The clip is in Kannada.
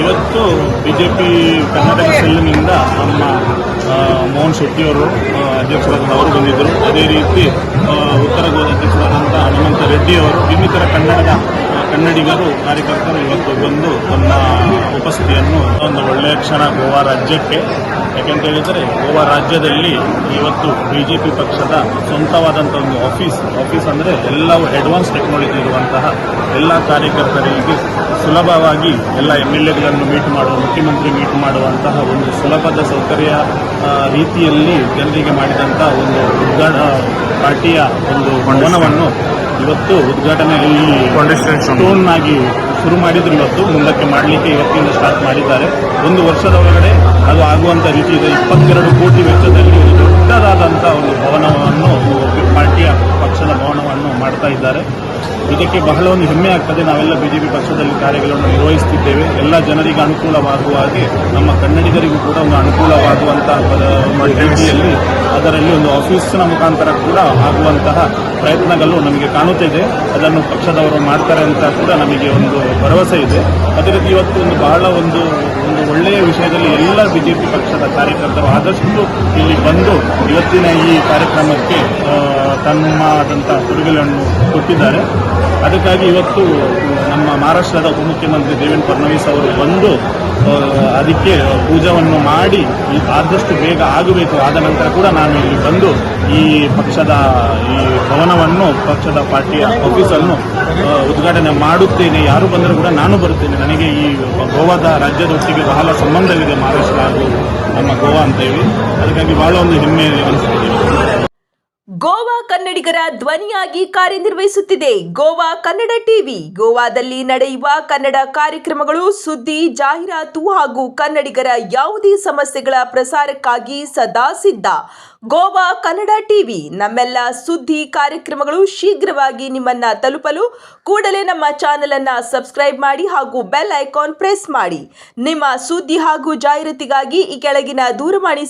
ಇವತ್ತು ಬಿಜೆಪಿ ಕರ್ನಾಟಕ ಸೆಲ್ನಿಂದ ನಮ್ಮ ಮೋಹನ್ ಶೆಟ್ಟಿಯವರು ಅವರು ಅಧ್ಯಕ್ಷರಾದ ಅವರು ಬಂದಿದ್ದರು. ಅದೇ ರೀತಿ ಉತ್ತರ ಗೋವಾ ಅಧ್ಯಕ್ಷರಾದಂಥ ಹನುಮಂತ ರೆಡ್ಡಿಯವರು ಇನ್ನಿತರ ಕನ್ನಡದ ಕನ್ನಡಿಗರು ಕಾರ್ಯಕರ್ತರು ಇವತ್ತು ಬಂದು ತಮ್ಮ ಉಪಸ್ಥಿತಿಯನ್ನು ಒಂದು ಒಳ್ಳೆಯ ಕ್ಷಣ ಗೋವಾ ರಾಜ್ಯಕ್ಕೆ. ಯಾಕೆಂತ ಹೇಳಿದರೆ, ಗೋವಾ ರಾಜ್ಯದಲ್ಲಿ ಇವತ್ತು ಬಿಜೆಪಿ ಪಕ್ಷದ ಸ್ವಂತವಾದಂಥ ಒಂದು ಆಫೀಸ್. ಆಫೀಸ್ ಅಂದರೆ ಎಲ್ಲವೂ ಅಡ್ವಾನ್ಸ್ ಟೆಕ್ನಾಲಜಿ ಇರುವಂತಹ ಎಲ್ಲ ಕಾರ್ಯಕರ್ತರಿಗೆ ಸುಲಭವಾಗಿ ಎಲ್ಲ ಎಂ ಎಲ್ ಎಗಳನ್ನು ಮೀಟ್ ಮಾಡುವ, ಮುಖ್ಯಮಂತ್ರಿ ಮೀಟ್ ಮಾಡುವಂತಹ ಒಂದು ಸುಲಭದ ಸೌಕರ್ಯ ರೀತಿಯಲ್ಲಿ ಜನರಿಗೆ ಮಾಡಿದಂಥ ಒಂದು ಉದ್ಘಾಟ, ಪಾರ್ಟಿಯ ಒಂದು ಭವನವನ್ನು ಇವತ್ತು ಉದ್ಘಾಟನೆ ಸ್ಟೋನ್ ಆಗಿ ಶುರು ಮಾಡಿದ್ರು ಇವತ್ತು ಮುಂದಕ್ಕೆ ಮಾಡಲಿಕ್ಕೆ ಇವತ್ತಿಂದ ಸ್ಟಾರ್ಟ್ ಮಾಡಿದ್ದಾರೆ. ಒಂದು ವರ್ಷದ ಒಳಗಡೆ ಅದು ಆಗುವಂತ ರೀತಿ ಇದೆ. ಇಪ್ಪತ್ತೆರಡು ಕೋಟಿ ವೆಚ್ಚದಲ್ಲಿ ಒಂದು ದೊಡ್ಡದಾದಂಥ ಒಂದು ಭವನವನ್ನು ಪಾರ್ಟಿಯ ಪಕ್ಷದ ಭವನವನ್ನು ಮಾಡ್ತಾ ಇದ್ದಾರೆ. ಇದಕ್ಕೆ ಬಹಳ ಒಂದು ಹೆಮ್ಮೆ ಆಗ್ತದೆ. ನಾವೆಲ್ಲ ಬಿಜೆಪಿ ಪಕ್ಷದಲ್ಲಿ ಕಾರ್ಯಗಳನ್ನು ನಿರ್ವಹಿಸುತ್ತಿದ್ದೇವೆ ಎಲ್ಲ ಜನರಿಗೆ ಅನುಕೂಲವಾಗುವ ಹಾಗೆ ನಮ್ಮ ಕನ್ನಡಿಗರಿಗೂ ಕೂಡ ಒಂದು ಅನುಕೂಲವಾಗುವಂತಹ ಒಂದು ರೀತಿಯಲ್ಲಿ ಅದರಲ್ಲಿ ಒಂದು ಆಫೀಸ್ನ ಮುಖಾಂತರ ಕೂಡ ಆಗುವಂತಹ ಪ್ರಯತ್ನಗಳು ನಮಗೆ ಕಾಣುತ್ತಿದೆ. ಅದನ್ನು ಪಕ್ಷದವರು ಮಾಡ್ತಾರೆ ಅಂತ ಕೂಡ ನಮಗೆ ಒಂದು ಭರವಸೆ ಇದೆ. ಅದೇ ಇವತ್ತು ಒಂದು ಬಹಳ ಒಂದು ಒಂದು ಒಳ್ಳೆಯ ವಿಷಯದಲ್ಲಿ ಎಲ್ಲ ಬಿಜೆಪಿ ಪಕ್ಷದ ಕಾರ್ಯಕರ್ತರು ಆದಷ್ಟು ಇಲ್ಲಿ ಬಂದು ಇವತ್ತಿನ ಈ ಕಾರ್ಯಕ್ರಮಕ್ಕೆ ತಮ್ಮ ಆದಂತಹ ಕೊಡುಗೆಗಳನ್ನು ಕೊಟ್ಟಿದ್ದಾರೆ. ಅದಕ್ಕಾಗಿ ಇವತ್ತು ಮಹಾರಾಷ್ಟ್ರದ ಉಪಮುಖ್ಯಮಂತ್ರಿ ದೇವೇಂದ್ರ ಫಡ್ನವೀಸ್ ಅವರು ಬಂದು ಅದಕ್ಕೆ ಪೂಜವನ್ನು ಮಾಡಿ ಆದಷ್ಟು ಬೇಗ ಆಗಬೇಕು, ಆದ ನಂತರ ಕೂಡ ನಾನು ಇಲ್ಲಿ ಬಂದು ಈ ಪಕ್ಷದ, ಈ ಭವನವನ್ನು, ಪಕ್ಷದ ಪಾರ್ಟಿಯ ಆಫೀಸನ್ನು ಉದ್ಘಾಟನೆ ಮಾಡುತ್ತೇನೆ. ಯಾರು ಬಂದರೂ ಕೂಡ ನಾನು ಬರುತ್ತೇನೆ. ನನಗೆ ಈ ಗೋವಾದ ರಾಜ್ಯದೊಟ್ಟಿಗೆ ಬಹಳ ಸಂಬಂಧವಿದೆ ಮಹಾರಾಷ್ಟ್ರ ಹಾಗೂ ನಮ್ಮ ಗೋವಾ ಅಂತ ಹೇಳಿ ಅದಕ್ಕಾಗಿ ಬಹಳ ಒಂದು ಹೆಮ್ಮೆ ಅನಿಸುತ್ತದೆ. ಗೋವಾ ಕನ್ನಡಿಗರ ಧ್ವನಿಯಾಗಿ ಕಾರ್ಯನಿರ್ವಹಿಸುತ್ತಿದೆ. ಗೋವಾ ಕನ್ನಡ ಟಿವಿ. ಗೋವಾದಲ್ಲಿ ನಡೆಯುವ ಕನ್ನಡ ಕಾರ್ಯಕ್ರಮಗಳು ಸುದ್ದಿ, ಜಾಹೀರಾತು ಹಾಗೂ ಕನ್ನಡಿಗರ ಯಾವುದೇ ಸಮಸ್ಯೆಗಳ ಪ್ರಸಾರಕ್ಕಾಗಿ ಸದಾ ಸಿದ್ಧ. ಗೋವಾ ಕನ್ನಡ ಟಿವಿ. ನಮ್ಮೆಲ್ಲ ಸುದ್ದಿ ಕಾರ್ಯಕ್ರಮಗಳು ಶೀಘ್ರವಾಗಿ ನಿಮ್ಮನ್ನ ತಲುಪಲು ಕೂಡಲೇ ನಮ್ಮ ಚಾನೆಲ್ ಅನ್ನ ಸಬ್ಸ್ಕ್ರೈಬ್ ಮಾಡಿ ಹಾಗೂ ಬೆಲ್ ಐಕಾನ್ ಪ್ರೆಸ್ ಮಾಡಿ. ನಿಮ್ಮ ಸುದ್ದಿ ಹಾಗೂ ಜಾಹೀರಾತಿಗಾಗಿ ಈ ಕೆಳಗಿನ ದೂರವಾಣಿ